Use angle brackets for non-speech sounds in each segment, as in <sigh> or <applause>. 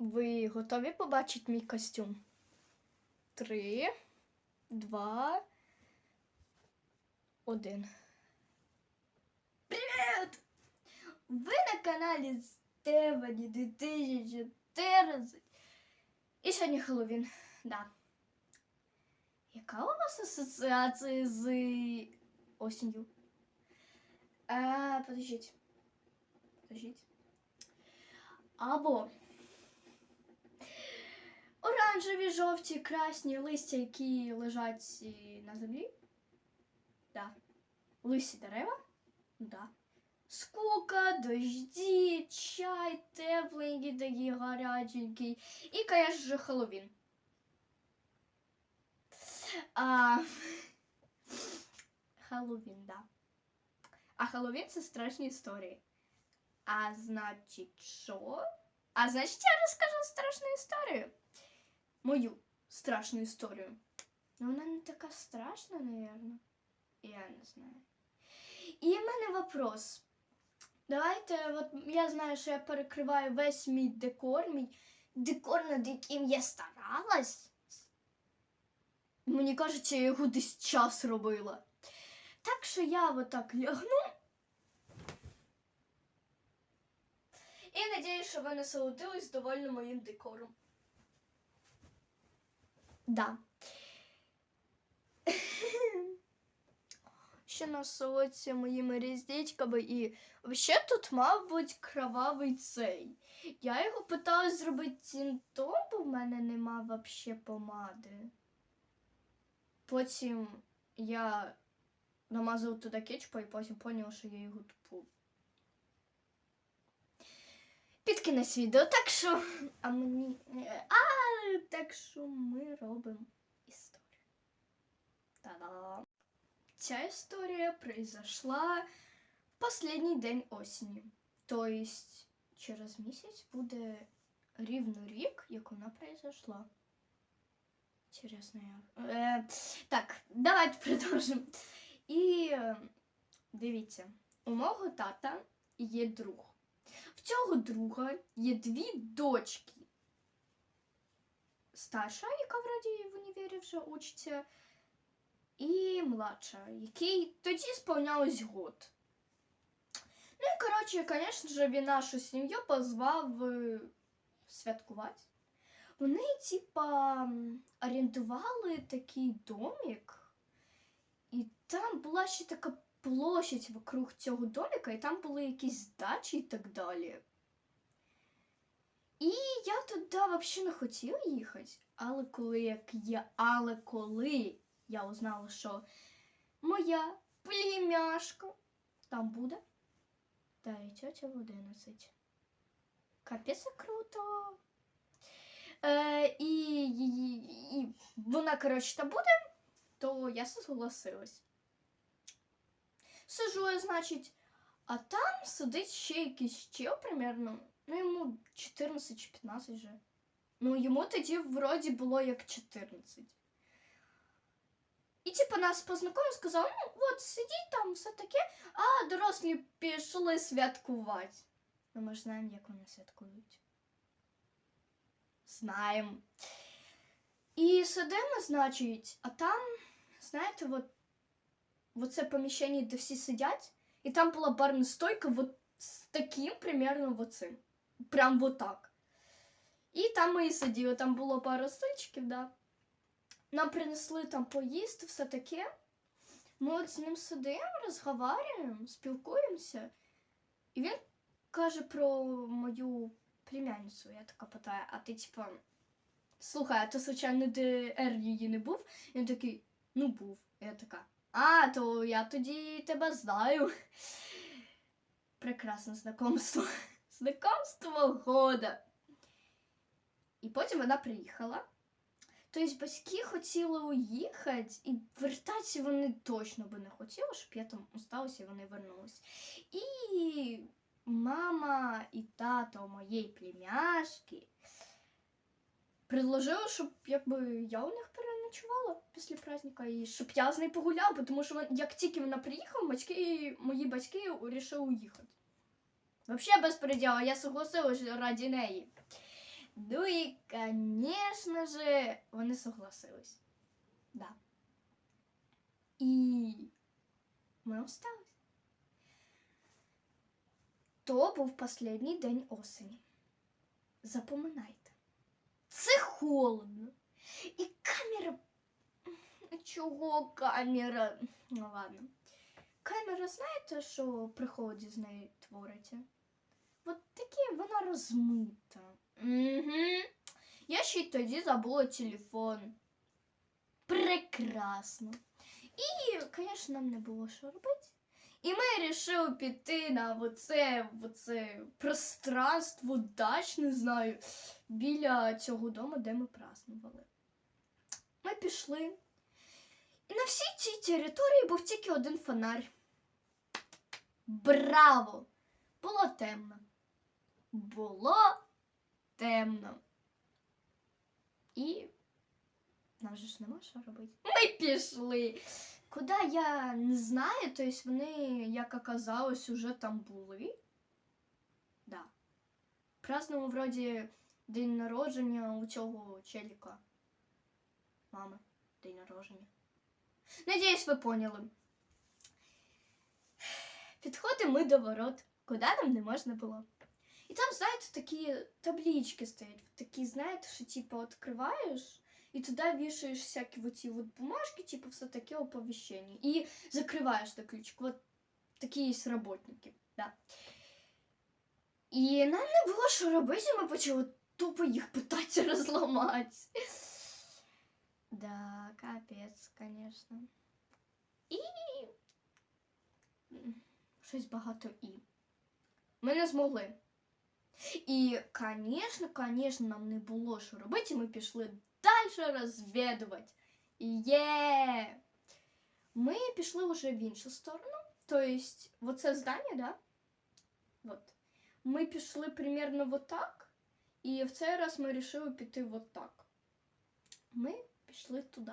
Ви готові побачити мій костюм? Три, два, один. Привіт! Ви на каналі Стевані 2014. І сьогодні Хеллоуін. Да. Яка у вас асоціація з осінню? А, подождіть. Подождіть. Або оранжеві, жовті, красні листя, які лежать на землі. Да. Лисі дерева. Да. Скука, дожді, чай, тепленький, такий гаряченький. І, конечно Хеллоуін. А... <laughs> Хеллоуін, да. А Хеллоуін це страшні історії. А значить, що? А значить, я розкажу страшну історію. Мою страшну історію. Ну, вона не така страшна, напевно. Я не знаю. І в мене вопрос. Давайте, от я знаю, що я перекриваю весь мій декор, мій декор, над яким я старалась. Мені кажеться, я його десь час робила. Так що я отак лягну. І надіюсь, що ви насолодились довольно моїм декором. Да. <laughs> Ще насолодься моїми різдечками і взагалі тут мав бути кровавий цей. Я його питалась зробити тінтом, бо в мене нема вообще помади. Потім я намазав туди кетчупа і потім поняв, що я його тупу. Під відео, так що. А мені. А, так що ми робимо історію. Та-да! Ця історія произошла в последній день осені. Тобто через місяць буде рівно рік, як вона произошла. Интересно, як. Е, так, давайте продовжимо. І е, дивіться, у мого тата є друг. Цього друга є дві дочки. Старша, яка вроді в універі вже учиться, і младша, який тоді сповнялось год. Ну і коротше, звісно ж, він нашу сім'ю позвав е, святкувати. Вони, типа, орендували такий домик, і там була ще така площадь вокруг цього домика, і там були якісь дачі і так далі. І я туди взагалі не хотіла їхати. Але коли як я, але коли я узнала, що моя племяшка там буде, та і тетя в 11. Капець круто. Е, і, і, і вона, коротше, там буде, то я согласилась. Сижу я, значить, а там сидить ще якийсь чел примерно, ну йому 14 чи 15 вже. Ну, йому тоді вроді було як 14. І типу нас познайомив, сказав, ну от сидіть там, все таке, а дорослі пішли святкувати. Ну, ми ж знаємо, як вони святкують. Знаємо. І сидимо, значить, а там, знаєте, от, от це поміщення, де всі сидять, і там була барна стойка вот з таким примерно оцим. Прям вот так. І там ми і сиділи, там було пару стульчиків, да. Нам принесли там поїсти, все таке. Ми от з ним сидимо, розговорюємо, спілкуємося. І він каже про мою племянницю. Я така питаю, а ти типа. Слухай, а ти, случайно, ДР її не був? І Він такий, ну був. Я така. А, то я тоді тебе знаю. Прекрасне знакомство. <laughs> Знакомство года. І потім вона приїхала. Тобто батьки хотіли уїхати, і вертатися вони точно би не хотіли, щоб я там осталася і вони вернулись. І мама і тато моєї племяшки предложили, щоб якби я у них переночувала після праздника, і щоб я з нею погуляла, тому що як тільки вона приїхала, батьки, мої батьки вирішили уїхати. Взагалі без переділу, я согласилась раді неї. Ну і, звісно же, вони согласились. Да. І ми остались. То був останній день осені. Запоминайте. Це холодно. І камера. Чого камера? Ну ладно. Камера, знаєте, що при холоді з нею твориться? От таке вона розмита. Угу. Я ще й тоді забула телефон. Прекрасно. І, звісно, нам не було що робити. І ми вирішили піти на оце, оце пространство дач, не знаю, біля цього дому, де ми празднували. Ми пішли. І на всій цій території був тільки один фонарь. Браво! Було темно. Було темно. І нам же ж нема що робити. Ми пішли. Куди я не знаю, тобто вони, як оказалось, уже там були. Да. Празднував вроді день народження у цього челіка. Мами, день народження. Надіюсь, ви поняли. Підходимо ми до ворот, куди нам не можна було. І там, знаєте, такі таблички стоять. Такі, знаєте, що типу відкриваєш і туди вішаєш всякі вот ці вот бумажки, типу все таке оповіщення. І закриваєш на ключик. Вот такі є роботники. Да. І нам не було що робити, ми почали тупо їх питатися розламати. Да, капець, звісно. І щось багато і. Ми не змогли. І, звісно, звісно, нам не було що робити, ми пішли далі розвідувати. Є! Ми пішли вже в іншу сторону. Тобто, оце здання, да? Вот. Ми пішли примерно вот так. І в цей раз ми вирішили піти вот так. Ми пішли туди.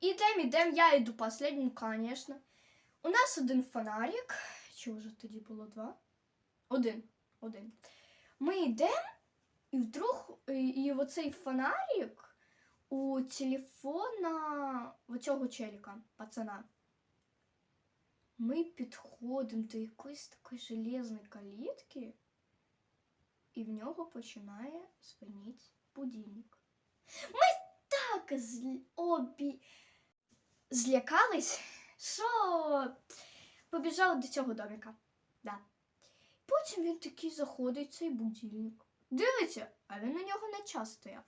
Ідемо, ідемо, я йду последнім, звісно. У нас один фонарик. Чи вже тоді було два? Один. Один. Ми йдемо, і вдруг і, і оцей фонарик у телефона оцього челіка, пацана. Ми підходимо до якоїсь такої железної калітки, і в нього починає дзвонити будильник. Ми так зл... обі... злякались, що побіжали до цього домика. Да. Потім він такий заходить цей будильник. Дивиться, а він на нього не час стояв.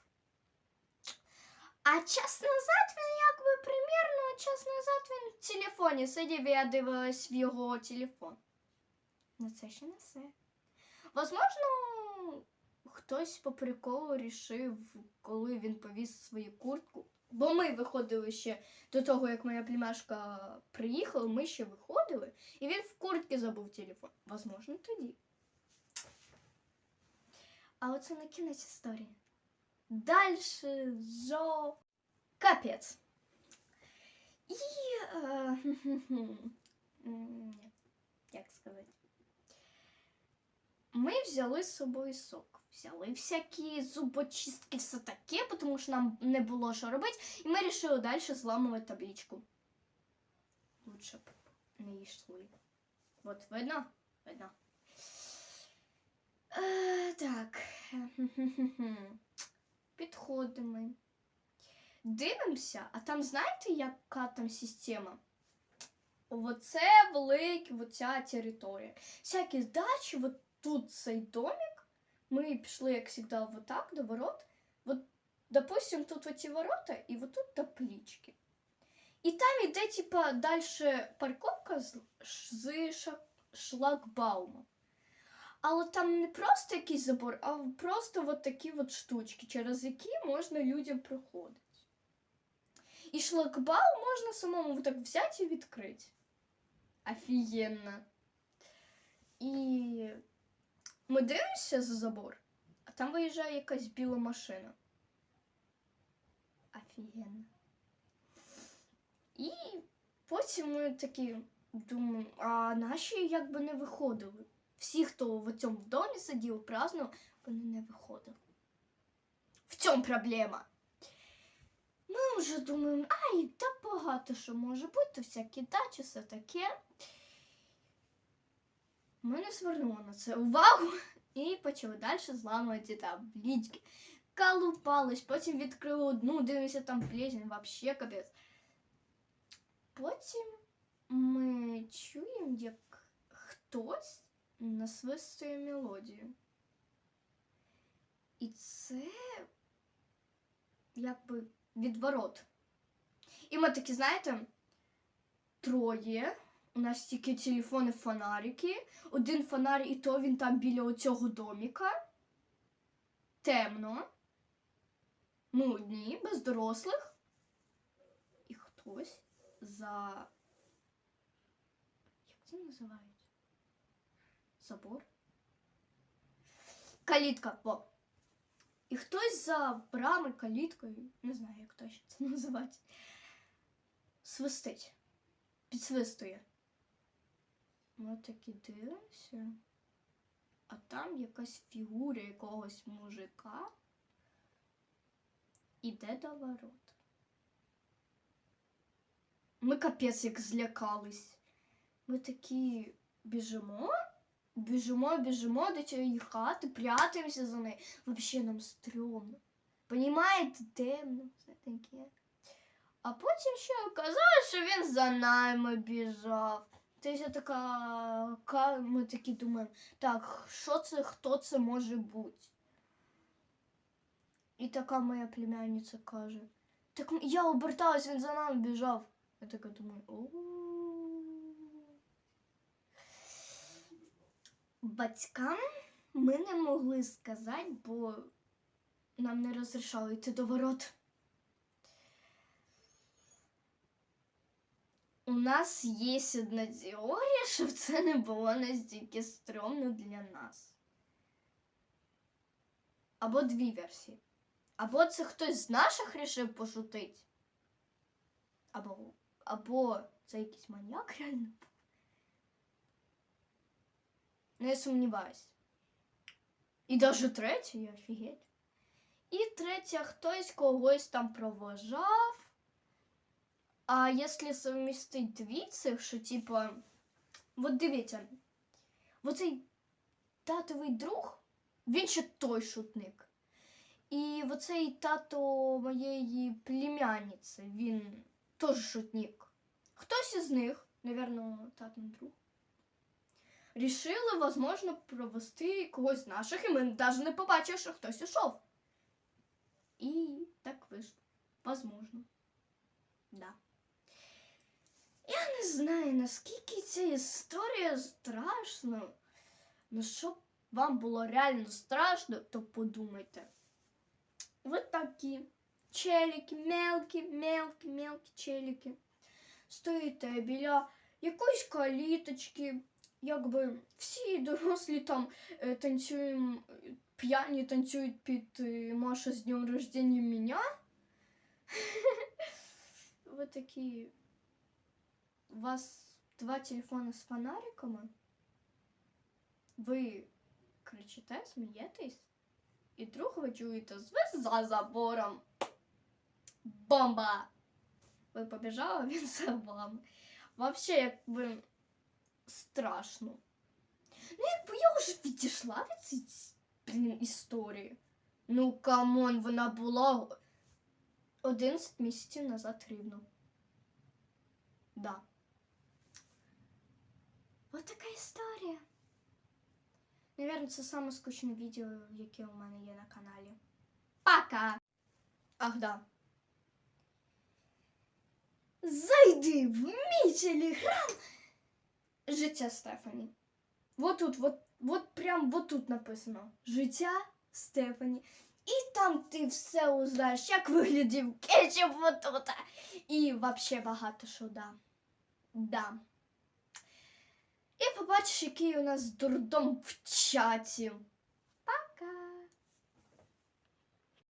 А час назад він якби примірно час назад він в телефоні сидів і я дивилась в його телефон. Ну це ще не все. Возможно, хтось по приколу рішив, коли він повіз свою куртку. Бо ми виходили ще до того, як моя племяшка приїхала, ми ще виходили, і він в куртці забув телефон. Возможно, тоді. А оце не кінець історії. Дальше жо. Капець. І. <laughs> Е, м, як сказати? Ми взяли з собою сок. Взяли всякі зубочистки, все таке, тому що нам не було що робити, і ми вирішили далі зламувати табличку. Лучше б не йшли. От видно? Видно. Е, так. <laughs> Підходимо. Дивимося, а там знаєте, яка там система? Оце велика оця територія. Всякі дачі, от тут цей домик. Ми пішли, як завжди, вот так до ворот. Вот, допустим, тут оці ворота і вот тут таблички. І там іде, типа, далі парковка з, з шлагбаумом. Але там не просто якийсь забор, а просто от такі от штучки, через які можна людям проходити. І шлагбаум можна самому так взяти і відкрити. Офігенно. І ми дивимося за забор, а там виїжджає якась біла машина. Офігенно. І потім ми такі думаємо, а наші якби не виходили. Всі, хто в цьому домі сидів, празднував, вони не виходили. В цьому проблема. Ми вже думаємо, ай, та багато що може бути, всякі дачі, все таке. Ми не звернули на це увагу і почали далі зламувати таблички. Калупались, потім відкрили одну, дивимося там плесень, вообще капець. Потім ми чуємо, як хтось насвистує мелодію. І це якби відворот. І ми такі, знаєте, троє. У нас тільки телефони, фонарики. Один фонарик, і то він там біля оцього доміка. Темно. Ми одні, без дорослих. І хтось за. Як це називають? Забор? Калітка, во. І хтось за брами, каліткою, не знаю, як точно це називати, свистить, підсвистує. Ми такі дивимося, а там якась фігура якогось мужика іде до ворот. Ми капець як злякались. Ми такі біжимо, біжимо, біжимо до цієї хати, прятаємося за нею. Вообще нам стрьомно. Понімаєте, темно, все таке. А потім ще оказалось, що він за нами біжав. Тобто така, ка- ми такі думаємо, так, що це, хто це може бути? І така моя племянниця каже, так м- я оберталась, він за нами біжав. Я така думаю, о. Батькам ми не могли сказати, бо нам не розрішали йти до ворот. У нас є одна теорія, щоб це не було настільки стрьомно для нас. Або дві версії. Або це хтось з наших рішив пошутити. Або, або це якийсь маньяк реально. Був. Ну, я сумніваюсь. І навіть третя, я офігеть. І третя, хтось когось там провожав. А якщо совмістить дві цих, що типа. От дивіться, оцей татовий друг, він ще той шутник. І оцей тато моєї племянниці, він теж шутник. Хтось із них, напевно, татин друг, рішили, возможно, провести когось з наших, і ми навіть не побачили, що хтось ішов. І так вийшло. Возможно. Да. Я не знаю, наскільки ця історія страшна. Ну, щоб вам було реально страшно, то подумайте. Ви такі челіки, мелкі, мелкі, мелкі челіки. Стоїте біля якоїсь каліточки, якби всі дорослі там е, танцюємо, п'яні танцюють під е, Маша з днем рождения меня. Ви <laughs> такі. У вас два телефони з фонариками. Ви кричите, смієтесь, і друг ви чуєте звук за забором. Бомба! Ви побіжали, <laughs> він за вами. Вообще, якби страшно. Ну, якби я вже відійшла від цієї блін, історії. Ну, камон, вона була 11 місяців назад рівно. Да. Ось така історія. Наверно, це саме скучне відео, яке у мене є на каналі. Пока! Ах, да. Зайди в мій телеграм. Життя Стефані. Вот тут, вот, вот прям вот тут написано. Життя Стефані. І там ти все узнаєш, як виглядів кетчуп вот тут. І вообще багато що да. Да. І побачиш, який у нас дурдом в чаті.